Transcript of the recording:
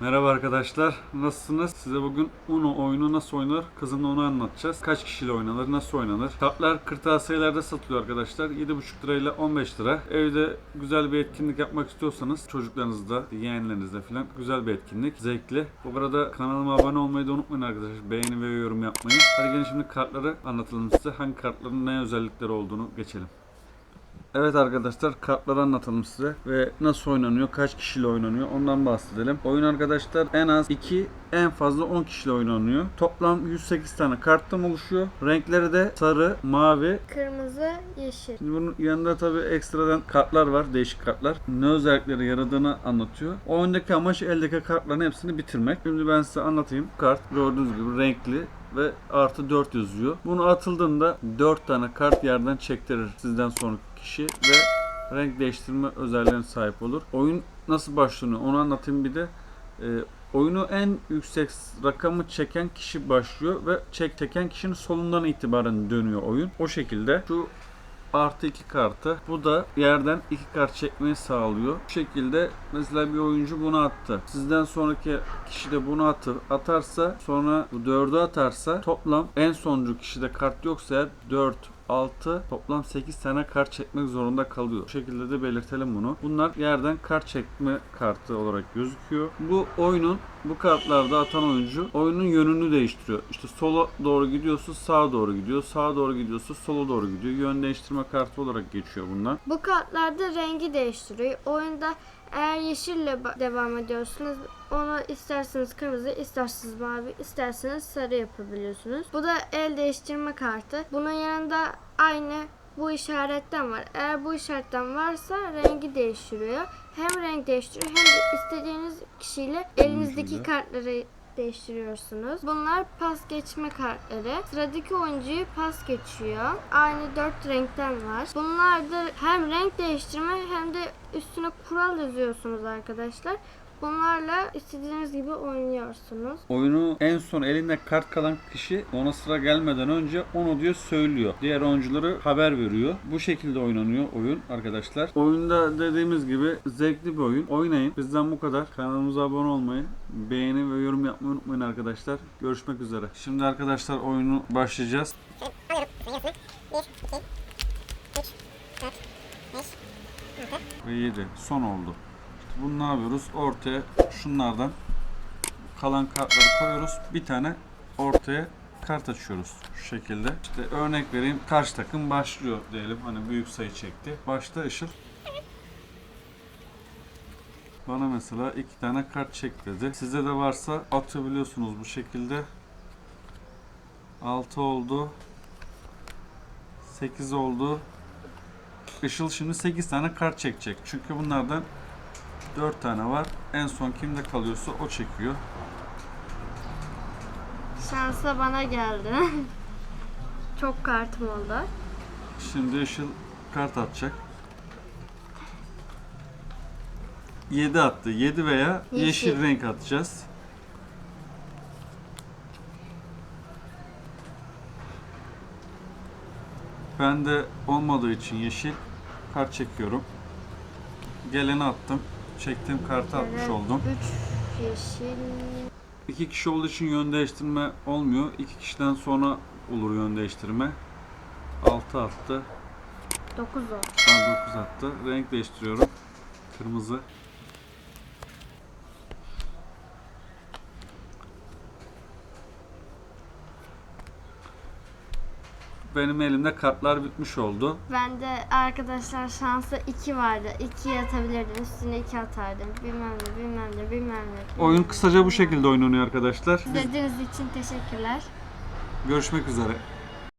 Merhaba arkadaşlar. Nasılsınız? Size bugün Uno oyunu nasıl oynanır? Kızımla onu anlatacağız. Kaç kişiyle oynanır? Nasıl oynanır? Kartlar kırtasiyelerde satılıyor arkadaşlar. 7,5 lirayla 15 lira. Evde güzel bir etkinlik yapmak istiyorsanız çocuklarınızla, yeğenlerinizle falan güzel bir etkinlik. Zevkli. Bu arada kanalıma abone olmayı da unutmayın arkadaşlar. Beğeni ve yorum yapmayı. Hadi gelin şimdi kartları anlatalım size. Hangi kartların ne özellikleri olduğunu geçelim. Evet arkadaşlar kartları anlatalım size ve nasıl oynanıyor, kaç kişiyle oynanıyor ondan bahsedelim. Oyun arkadaşlar en az 2 en fazla 10 kişiyle oynanıyor. Toplam 108 tane karttan oluşuyor. Renkleri de sarı, mavi. Kırmızı, yeşil. Şimdi bunun yanında tabi ekstradan kartlar var, değişik kartlar. Ne özellikleri yaradığını anlatıyor. Oyundaki amaç eldeki kartların hepsini bitirmek. Şimdi ben size anlatayım. Kart gördüğünüz gibi renkli ve artı 4 yazıyor. Bunu atıldığında 4 tane kart yerden çektirir sizden sonraki kişi ve renk değiştirme özelliğine sahip olur. Oyun nasıl başlanıyor onu anlatayım bir de. Ee, oyunu en yüksek rakamı çeken kişi başlıyor ve çek çeken kişinin solundan itibaren dönüyor oyun. O şekilde şu artı 2 kartı. Bu da yerden 2 kart çekmeyi sağlıyor. Bu şekilde mesela bir oyuncu bunu attı. Sizden sonraki kişi de bunu atır. Atarsa sonra bu 4'ü atarsa toplam en sonuncu kişide kart yoksa eğer 4 6 toplam 8 tane kart çekmek zorunda kalıyor. Bu şekilde de belirtelim bunu. Bunlar yerden kart çekme kartı olarak gözüküyor. Bu oyunun bu kartlarda atan oyuncu oyunun yönünü değiştiriyor. İşte sola doğru gidiyorsa sağa doğru gidiyor. Sağa doğru gidiyorsa sola doğru gidiyor. Yön değiştirme kartı olarak geçiyor bunlar. Bu kartlarda rengi değiştiriyor. Oyunda eğer yeşille devam ediyorsunuz onu isterseniz kırmızı, isterseniz mavi, isterseniz sarı yapabiliyorsunuz. Bu da el değiştirme kartı. Bunun yanında aynı bu işaretten var. Eğer bu işaretten varsa rengi değiştiriyor. Hem renk değiştiriyor hem de istediğiniz kişiyle elinizdeki Şöyle. Değiştiriyorsunuz. Bunlar pas geçme kartları. Sıradaki oyuncuyu pas geçiyor. Aynı dört renkten var. Bunlar da hem renk değiştirme hem de üstüne kural yazıyorsunuz arkadaşlar. Bunlarla istediğiniz gibi oynuyorsunuz. Oyunu en son elinde kart kalan kişi ona sıra gelmeden önce onu diyor söylüyor. Diğer oyuncuları haber veriyor. Bu şekilde oynanıyor oyun arkadaşlar. Oyunda dediğimiz gibi zevkli bir oyun. Oynayın. Bizden bu kadar. Kanalımıza abone olmayı, beğeni ve yorum yapmayı unutmayın arkadaşlar. Görüşmek üzere. Şimdi arkadaşlar oyunu başlayacağız. Ve 7. Son oldu. Bunu ne yapıyoruz? Ortaya şunlardan kalan kartları koyuyoruz. Bir tane ortaya kart açıyoruz şu şekilde. İşte örnek vereyim. Karşı takım başlıyor diyelim. Hani büyük sayı çekti. Başta Işıl. Bana mesela iki tane kart çek dedi. Size de varsa atabiliyorsunuz bu şekilde. 6 oldu. 8 oldu. Işıl şimdi 8 tane kart çekecek. Çünkü bunlardan 4 tane var. En son kimde kalıyorsa o çekiyor. Şansa bana geldi. Çok kartım oldu. Şimdi Işıl kart atacak. 7 attı. 7 veya yeşil, Yeşil. renk atacağız. Ben de olmadığı için yeşil kart çekiyorum. Geleni attım. Çektiğim kartı atmış oldum. Üç yeşil. İki kişi olduğu için yön değiştirme olmuyor. İki kişiden sonra olur yön değiştirme. 6 attı. Dokuz oldu. Aa, 9 attı. Renk değiştiriyorum. Kırmızı. Benim elimde kartlar bitmiş oldu. Ben de arkadaşlar şansa 2 vardı. 2 atabilirdim. Üstüne 2 atardım. Bilmem ne, bilmem ne, bilmem ne. Oyun kısaca bu şekilde oynanıyor arkadaşlar. İzlediğiniz için teşekkürler. görüşmek üzere.